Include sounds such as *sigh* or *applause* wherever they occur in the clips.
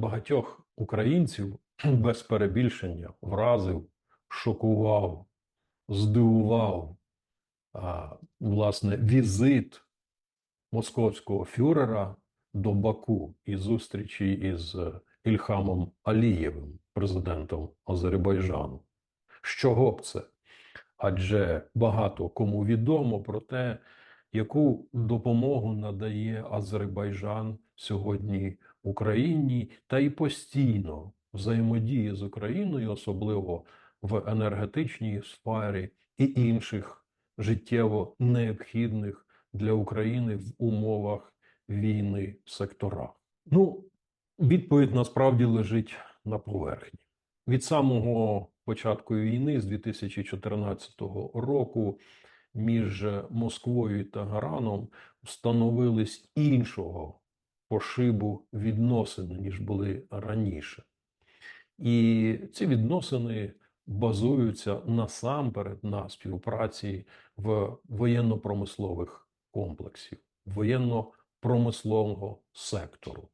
багатьох українців *clears throat* без перебільшення вразив, шокував, здивував а, власне візит московського фюрера до Баку і зустрічі із Ільхамом Алієвим, президентом Азербайджану. З чого б це? Адже багато кому відомо про те, яку допомогу надає Азербайджан сьогодні Україні, та й постійно взаємодіє з Україною, особливо в енергетичній сфері і інших життєво необхідних для України в умовах війни секторах. Ну, відповідь насправді лежить на поверхні. Від самого початку війни з 2014 року між Москвою і Тегераном встановились іншого пошибу відносини, ніж були раніше. І ці відносини базуються насамперед на співпраці в воєнно-промислових комплексів, воєнно-промислового сектору.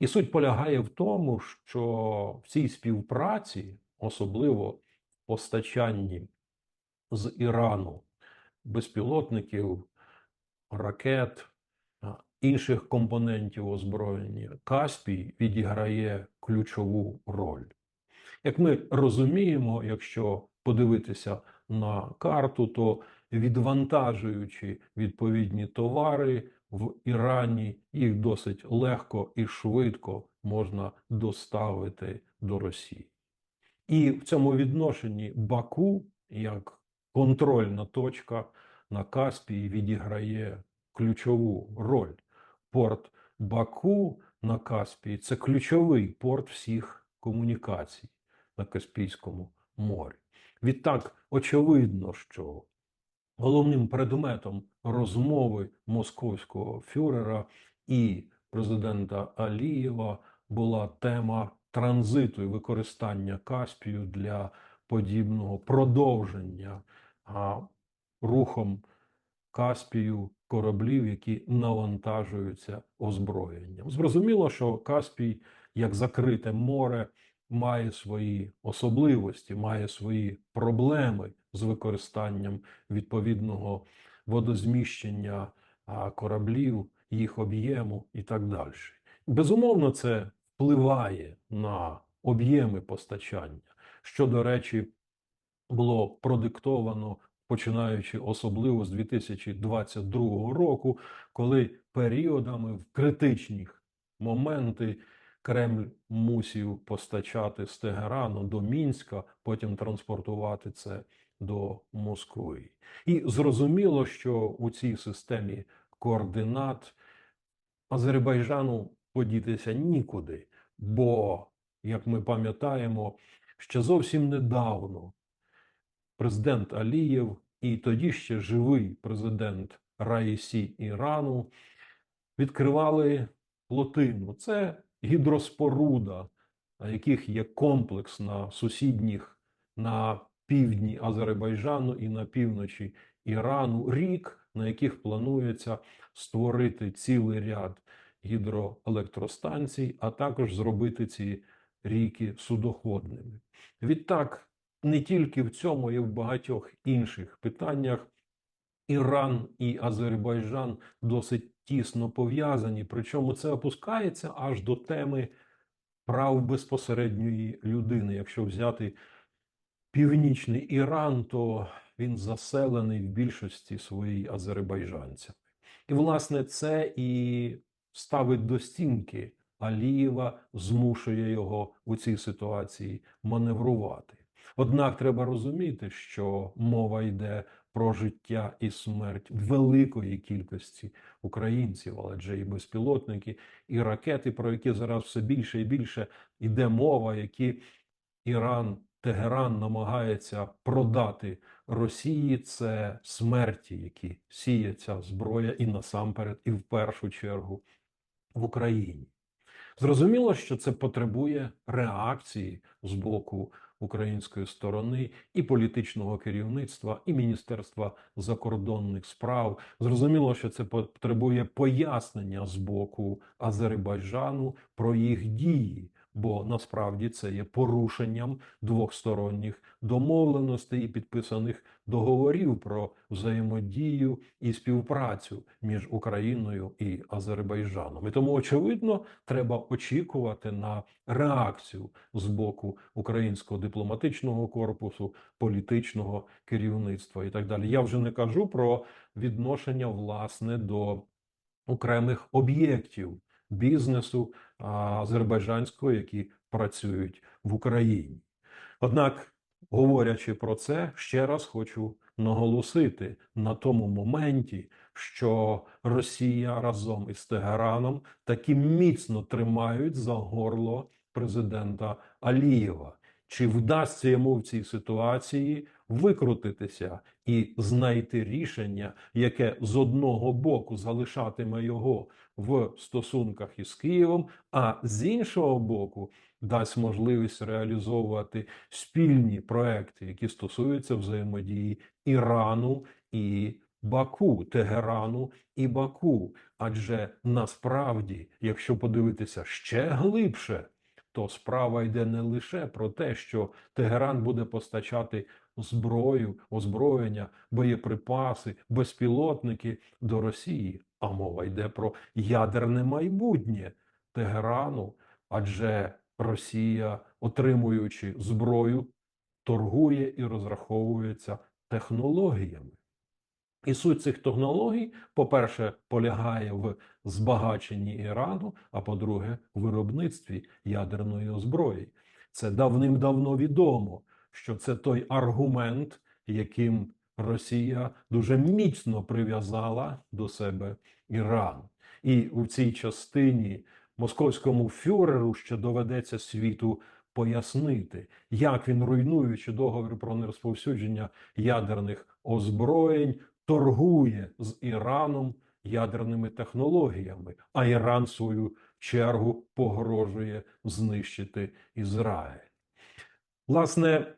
І суть полягає в тому, що в цій співпраці, особливо в постачанні з Ірану безпілотників, ракет, інших компонентів озброєння, Каспій відіграє ключову роль. Як ми розуміємо, якщо подивитися на карту, то відвантажуючи відповідні товари в Ірані, їх досить легко і швидко можна доставити до Росії. І в цьому відношенні Баку, як контрольна точка на Каспії, відіграє ключову роль. Порт Баку на Каспії це ключовий порт всіх комунікацій на Каспійському морі. Відтак, очевидно, що головним предметом розмови московського фюрера і президента Алієва була тема транзиту і використання Каспію для подібного продовження а, рухом Каспію кораблів, які навантажуються озброєнням. Зрозуміло, що Каспій, як закрите море, має свої особливості, має свої проблеми з використанням відповідного водозміщення кораблів, їх об'єму і так далі. Безумовно, це впливає на об'єми постачання, що, до речі, було продиктовано починаючи особливо з 2022 року, коли періодами в критичних моменти Кремль мусів постачати з Тегерану до Мінська, потім транспортувати це до Москви. І зрозуміло, що у цій системі координат Азербайджану подітися нікуди, бо, як ми пам'ятаємо, ще зовсім недавно президент Алієв і тоді ще живий президент Раїсі Ірану відкривали плотину. Це гідроспоруда, яких є комплекс на сусідніх на півдні Азербайджану і на півночі Ірану рік, на яких планується створити цілий ряд гідроелектростанцій, а також зробити ці ріки судоходними. Відтак, не тільки в цьому, і в багатьох інших питаннях Іран і Азербайджан досить тісно пов'язані. Причому це опускається аж до теми прав безпосередньої людини. Якщо взяти північний Іран, то він заселений в більшості своїй азербайджанцями. І, власне, це і ставить до стінки Алієва, змушує його у цій ситуації маневрувати. Однак треба розуміти, що мова йде про життя і смерть великої кількості українців, адже і безпілотники, і ракети, про які зараз все більше і більше йде мова, які Іран, Тегеран намагається продати Росії, це смерті, які сіє ця зброя, і насамперед, і в першу чергу в Україні. Зрозуміло, що це потребує реакції з боку української сторони і політичного керівництва, і Міністерства закордонних справ. Зрозуміло, що це потребує пояснення з боку Азербайджану про їх дії, бо насправді це є порушенням двохсторонніх домовленостей і підписаних договорів про взаємодію і співпрацю між Україною і Азербайджаном. І тому, очевидно, треба очікувати на реакцію з боку українського дипломатичного корпусу, політичного керівництва і так далі. Я вже не кажу про відношення власне до окремих об'єктів бізнесу азербайджанського, які працюють в Україні. Однак, говорячи про це, ще раз хочу наголосити на тому моменті, що Росія разом із Тегераном таки міцно тримають за горло президента Алієва. Чи вдасться йому в цій ситуації викрутитися і знайти рішення, яке з одного боку залишатиме його в стосунках із Києвом, а з іншого боку дасть можливість реалізовувати спільні проекти, які стосуються взаємодії Ірану і Баку, Тегерану і Баку. Адже насправді, якщо подивитися ще глибше, то справа йде не лише про те, що Тегеран буде постачати зброю, озброєння, боєприпаси, безпілотники до Росії, а мова йде про ядерне майбутнє Тегерану, адже Росія, отримуючи зброю, торгує і розраховується технологіями. І суть цих технологій, по-перше, полягає в збагаченні Ірану, а по-друге, в виробництві ядерної зброї. Це давним-давно відомо, що це той аргумент, яким Росія дуже міцно прив'язала до себе Іран. І у цій частині московському фюреру ще доведеться світу пояснити, як він, руйнуючи договір про нерозповсюдження ядерних озброєнь, торгує з Іраном ядерними технологіями, а Іран, в свою чергу, погрожує знищити Ізраїль. Власне,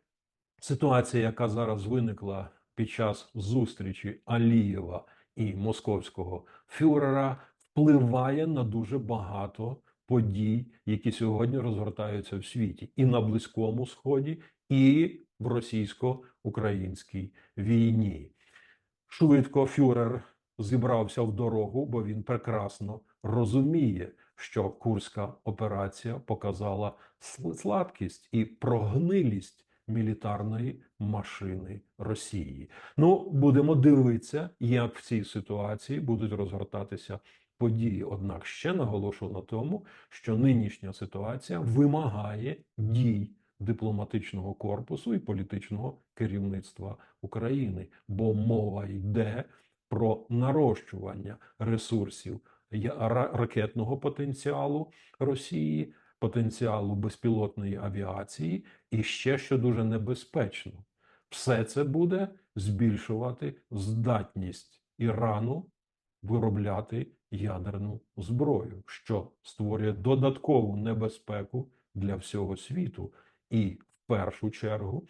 ситуація, яка зараз виникла під час зустрічі Алієва і московського фюрера, впливає на дуже багато подій, які сьогодні розгортаються в світі, і на Близькому Сході, і в російсько-українській війні. Швидко фюрер зібрався в дорогу, бо він прекрасно розуміє, що Курська операція показала слабкість і прогнилість мілітарної машини Росії. Ну, будемо дивитися, як в цій ситуації будуть розгортатися події. Однак ще наголошу на тому, що нинішня ситуація вимагає дій дипломатичного корпусу і політичного керівництва України, бо мова йде про нарощування ресурсів ракетного потенціалу Росії, потенціалу безпілотної авіації, і ще що дуже небезпечно, все це буде збільшувати здатність Ірану виробляти ядерну зброю, що створює додаткову небезпеку для всього світу, і в першу чергу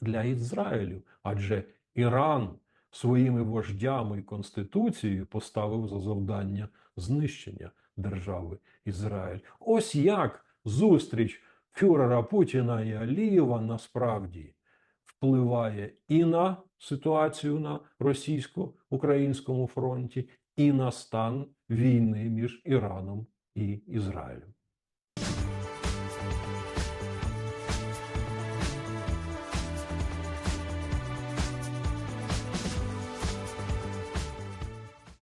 для Ізраїлю, адже Іран своїми вождями і конституцією поставив за завдання знищення держави Ізраїль. Ось як зустріч фюрера Путіна і Алієва насправді впливає і на ситуацію на російсько-українському фронті, і на стан війни між Іраном і Ізраїлем.